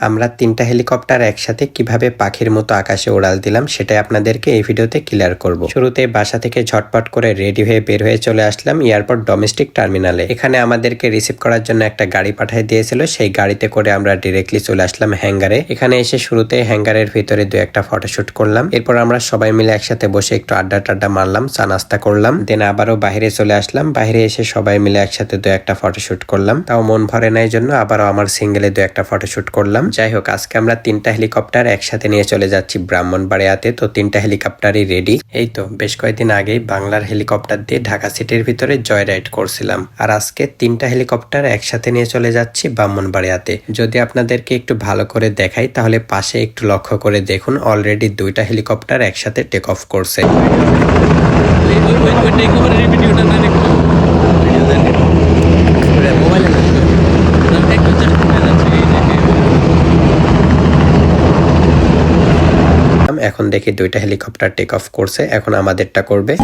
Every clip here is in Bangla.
আমরা তিনটা হেলিকপ্টার একসাথে কীভাবে পাখির মতো আকাশে উড়াল দিলাম সেটাই আপনাদেরকে এই ভিডিওতে ক্লিয়ার করব। শুরুতে বাসা থেকে ঝটপট করে রেডি হয়ে বের হয়ে চলে আসলাম এয়ারপোর্ট ডোমেস্টিক টার্মিনালে এখানে আমাদেরকে রিসিভ করার জন্য একটা গাড়ি পাঠিয়ে দিয়েছিল, সেই গাড়িতে করে আমরা ডিরেক্টলি চলে আসলাম হ্যাঙ্গারে এখানে এসে শুরুতে হ্যাঙ্গারের ভিতরে দু একটা ফটোশুট করলাম, এরপর আমরা সবাই মিলে একসাথে বসে একটু আড্ডা টাড্ডা মারলাম, চা নাস্তা করলাম। দেন আবারও বাইরে চলে আসলাম, বাইরে এসে সবাই মিলে একসাথে দু একটা ফটোশুট করলাম। তাও মন ভরে নাই জন্য আবারও আমার সিঙ্গেলে দু একটা ফটোশুট করলাম। যাই হোক আজকে আমরা তিনটা হেলিকপ্টার একসাথে নিয়ে চলে যাচ্ছি ব্রাহ্মণবাড়িয়াতে। তো তিনটা হেলিকপ্টারই রেডি এই তো বেশ কয়েকদিন আগেই বাংলার হেলিকপ্টার দিয়ে ঢাকা সিটির ভিতরে জয় রাইড করছিলাম। আর আজকে তিনটা হেলিকপ্টার একসাথে নিয়ে চলে যাচ্ছি ব্রাহ্মণবাড়িয়াতে। যদি আপনাদেরকে একটু ভালো করে দেখাই তাহলে পাশে একটু লক্ষ্য করে দেখুন অলরেডি দুইটা হেলিকপ্টার একসাথে টেক অফ করছে। ওই ওই ওই ওই টেক ওভারের ভিডিওটা না একটু ভিডিও দেন মোবাইলে না একটু জাস্ট ঘুরে যাচ্ছে এই দেখে এখন দেখি দুইটা হেলিকপ্টার টেক অফ করছে এখন আমাদেরটা করবে।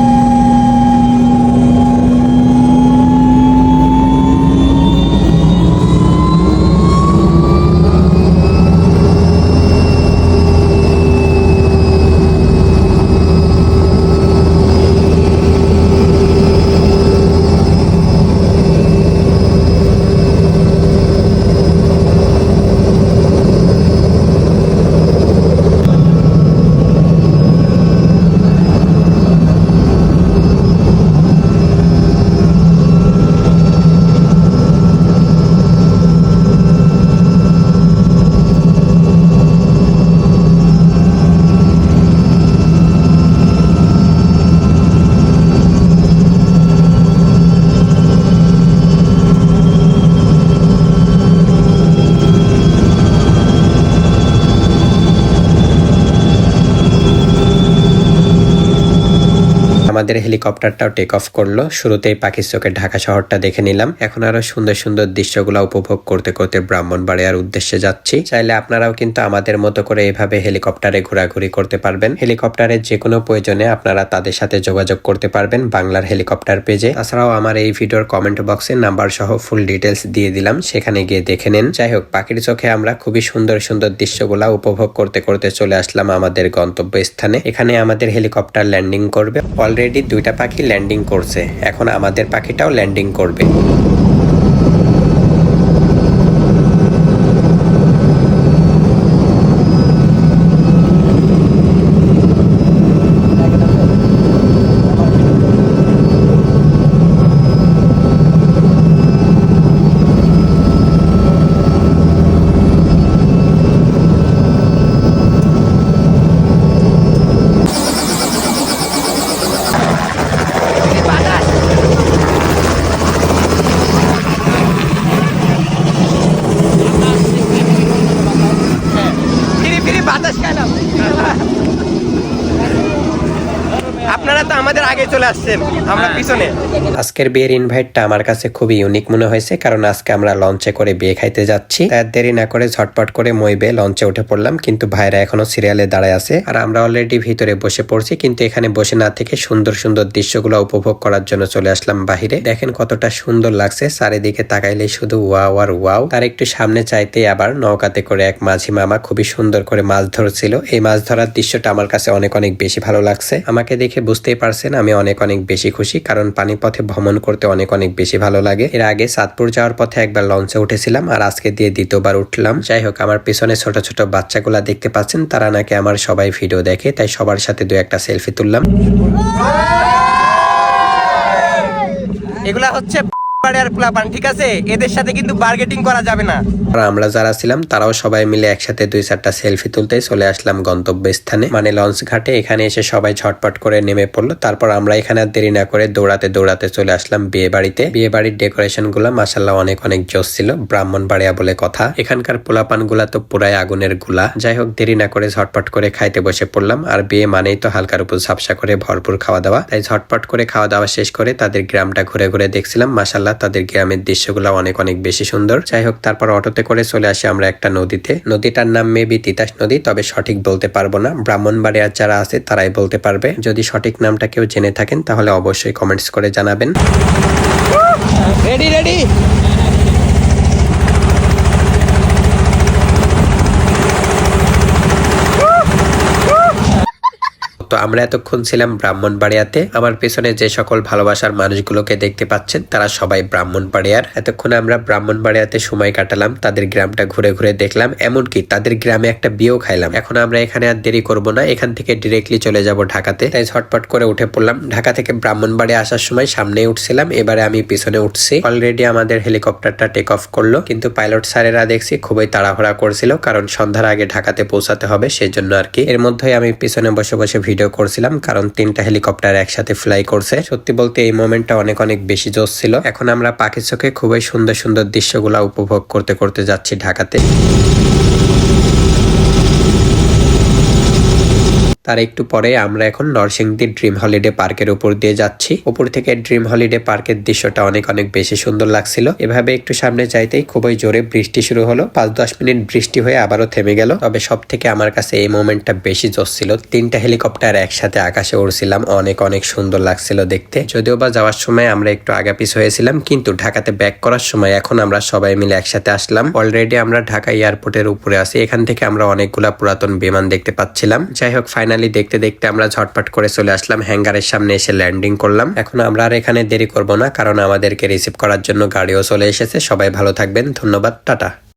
আমাদের হেলিকপ্টারটাও টেক অফ করল। শুরুতেই পাখির চোখে ঢাকা শহরটা দেখে নিলাম। এখন আরও সুন্দর সুন্দর দৃশ্যগুলো উপভোগ করতে করতে ব্রাহ্মণবাড়িয়ার উদ্দেশ্যে যাচ্ছি। চাইলে আপনারাও কিন্তু আমাদের মতো করে এভাবে হেলিকপ্টারে ঘোরাঘুরি করতে পারবেন। হেলিকপ্টারের যে কোনো প্রয়োজনে আপনারা তাদের সাথে যোগাযোগ করতে পারবেন বাংলার হেলিকপ্টার পেজে। তাছাড়াও আমার এই ভিডিওর কমেন্ট বক্সে নাম্বার সহ ফুল ডিটেলস দিয়ে দিলাম। সেখানে গিয়ে দেখে নেন। যাই হোক, পাখির চোখে আমরা খুবই সুন্দর সুন্দর দৃশ্যগুলা উপভোগ করতে করতে চলে আসলাম আমাদের গন্তব্য স্থানে এখানে আমাদের হেলিকপ্টার ল্যান্ডিং করবে। অলরেডি দুইটা পাখি ল্যান্ডিং করছে। এখন আমাদের পাখিটাও ল্যান্ডিং করবে ফিরি ফিরি বাতাস খাইলাম আপনারা তো আমাদের আগে চলে আসছেন আমরা পিছনে। আজকের বিয়ের ইনভাইটটা আমার কাছে খুবই ইউনিক মনে হয়েছে কারণ আজকে আমরা লঞ্চে করে বিয়ে খাইতে যাচ্ছি। তাই দেরি না করে ঝটপট করে মইবে লঞ্চে উঠে পড়লাম কিন্তু ভাইরা এখনও সিরিয়ালে দাঁড়ায় আছে। আর আমরা অলরেডি ভিতরে বসে পড়ছি কিন্তু এখানে বসে না থেকে সুন্দর সুন্দর দৃশ্যগুলো উপভোগ করার জন্য চলে আসলাম বাহিরে। দেখেন কতটা সুন্দর লাগছে চারিদিকে তাকাইলে শুধু ওয়াও আর ওয়াও তার একটু সামনে চাইতে আবার নৌকাতে করে এক মাঝি মামা খুবই সুন্দর করে মাছ ধরছিল। এই মাছ ধরার দৃশ্যটা আমার কাছে অনেক অনেক বেশি ভালো লাগছে। আমাকে দেখে বুঝতেই পারছেন আমি অনেক অনেক বেশি খুশি, কারণ পানি পথে ভ্রমণ করতে অনেক অনেক বেশি ভালো লাগে। এর আগে সাতপুর যাওয়ার পথে একবার লঞ্চে উঠেছিলাম আর আজকে দিয়ে দ্বিতীয়বার উঠলাম। যাই হোক, আমার পিছনে ছোট ছোট বাচ্চাগুলা দেখতে পাচ্ছেন, তারা নাকি আমার সবাই ভিডিও দেখে, তাই সবার সাথে দু একটা সেলফি তুললাম। এগুলা হচ্ছে আমরা যারা ছিলাম, তারাও সবাই মিলে একসাথে দুই চারটা সেলফি তুলতে চলে আসলাম গন্তব্য স্থানে মানে লঞ্চ ঘাটে, এখানে এসে সবাই করে নেমে পড়ল। তারপর আমরা এখানে দেরি না করে দৌড়াতে দৌড়াতে চলে আসলাম বিয়ে বাড়িতে। বিয়ে বাড়ির ডেকোরেশনগুলা মাসাল্লাহ অনেক অনেক ছিল ব্রাহ্মণ বাড়িয়া বলে কথা। এখানকার পোলাপানগুলা তো পুরাই আগুনেরগুলা। যাই হোক, দেরি না করে ঝটপট করে খাইতে বসে পড়লাম। আর বিয়ে মানেই তো হালকার উপর ঝাপসা করে ভরপুর খাওয়া দাওয়া। তাই ঝটপট করে খাওয়া দাওয়া শেষ করে তাদের গ্রামটা ঘুরে ঘুরে দেখছিলাম। মাসাল্লাহ তাদের গ্রামের দৃশ্যগুলো অনেক অনেক বেশি সুন্দর। যাই হোক, তারপর অটোতে করে চলে আসি আমরা একটা নদীতে। নদীটার নাম মেবি তিতাস নদী, তবে সঠিক বলতে পারব না। ব্রাহ্মণবাড়িয়ার যারা আছে, তারাই বলতে পারবে। যদি সঠিক নামটা কেউ জেনে থাকেন, তাহলে অবশ্যই কমেন্টস করে জানাবেন। রেডি রেডি তো আমরা এতক্ষণ ছিলাম ব্রাহ্মণবাড়িয়াতে। আমার পেছনে যে সকল ভালোবাসার মানুষগুলোকে দেখতে পাচ্ছেন, তারা সবাই ব্রাহ্মণ ব্রাহ্মণবাড়িয়ার। এতক্ষণ আমরা ব্রাহ্মণ ব্রাহ্মণবাড়িয়াতে সময় কাটালাম, তাদের গ্রামটা ঘুরে ঘুরে দেখলাম, এমনকি তাদের গ্রামে একটা বিয়েও খাইলাম। এখন আমরা এখানে আর দেরি করব না, এখান থেকে ডিরেক্টলি চলে যাব ঢাকাতে। তাই ঝটপট করে উঠে পড়লাম। ঢাকা থেকে ব্রাহ্মণবাড়ি আসার সময় সামনেই উঠছিলাম, এবারে আমি পিছনে উঠছি। অলরেডি আমাদের হেলিকপ্টারটা টেক অফ করল, কিন্তু পাইলট স্যারেরা দেখছি খুবই তাড়াহুড়া করছিল, কারণ সন্ধ্যার আগে ঢাকাতে পৌঁছাতে হবে, সেজন্য আর কি। এর মধ্যেই আমি পিছনে বসে বসে ভিডিও করছিলাম, কারণ তিনটা হেলিকপ্টার একসাথে ফ্লাই করছে। সত্যি বলতে এই মোমেন্টটা অনেক অনেক বেশি জোশ ছিল। এখন আমরা পাখি চোখে খুবই সুন্দর সুন্দর দৃশ্যগুলা উপভোগ করতে করতে যাচ্ছি ঢাকাতে। তার একটু পরে আমরা এখন নরসিংদী ড্রিম হলিডে পার্কের উপর দিয়ে যাচ্ছি। উপর থেকে ড্রিম হলিডে পার্কের দৃশ্যটা অনেক অনেক বেশি সুন্দর লাগছিল। এভাবে একটু সামনে যাইতেই খুবই জোরে বৃষ্টি শুরু হলো। পাঁচ দশ মিনিট বৃষ্টি হয়ে আবারও থেমে গেল। তবে সব থেকে আমার কাছে এই মোমেন্টটা বেশি জোর ছিল। তিনটা হেলিকপ্টার একসাথে আকাশে উড়ছিলাম। অনেক অনেক সুন্দর লাগছিল দেখতে। যদিও বা যাওয়ার সময় আমরা একটু আগাপিস হয়েছিলাম, কিন্তু ঢাকাতে ব্যাক করার সময় এখন আমরা সবাই মিলে একসাথে আসলাম। অলরেডি আমরা ঢাকা এয়ারপোর্টের উপরে আছি। এখান থেকে আমরা অনেকগুলা পুরাতন বিমান দেখতে পাচ্ছিলাম। যাই হোক ফাইনালি দেখতে দেখতে আমরা ঝটপট করে চলে আসলাম হ্যাঙ্গারের সামনে এসে ল্যান্ডিং করলাম। এখন আমরা আর এখানে দেরি করব না, কারণ আমাদেরকে রিসিভ করার জন্য গাড়িও চলে এসেছে। সবাই ভালো থাকবেন, ধন্যবাদ, টাটা।